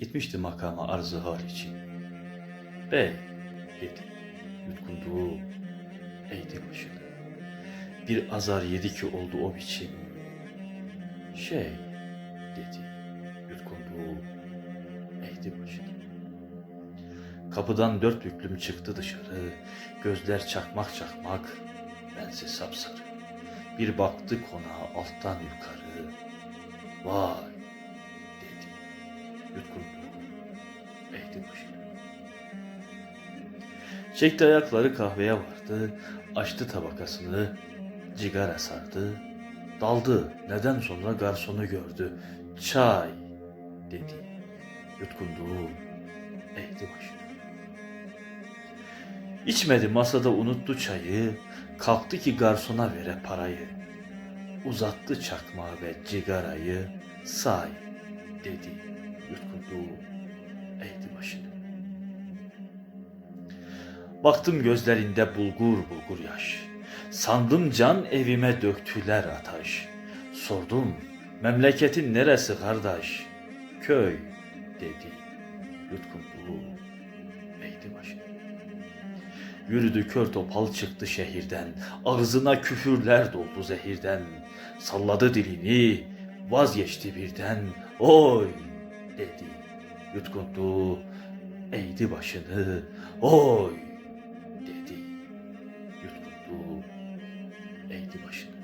Gitmişti makama arzı hal için. Bey dedi. Yutkunduğu eğdi başını. Bir azar yedi ki oldu o biçim. Şey dedi. Yutkunduğu eğdi başını. Kapıdan dört büklüm çıktı dışarı. Gözler çakmak çakmak. Bense sapsarı. Bir baktı konağa alttan yukarı. Başını. Çekti ayakları kahveye vardı. Açtı tabakasını. Cigara sardı. Daldı. Neden sonra garsonu gördü. Çay dedi. Yutkundu. Eğdi başını. İçmedi masada unuttu çayı. Kalktı ki garsona vere parayı. Uzattı çakmağı ve cigarayı. Say dedi. Yutkundu. Eğdi başını. Baktım gözlerinde bulgur bulgur yaş. Sandım can evime döktüler ataş. Sordum memleketin neresi kardeş? Köy dedi. Yutkundu. Eğdi başını. Yürüdü kör topal çıktı şehirden. Ağzına küfürler doldu zehirden. Salladı dilini, vazgeçti birden. Oy dedi yutkundu, eğdi başını, oy! dedi, yutkundu, eğdi başını.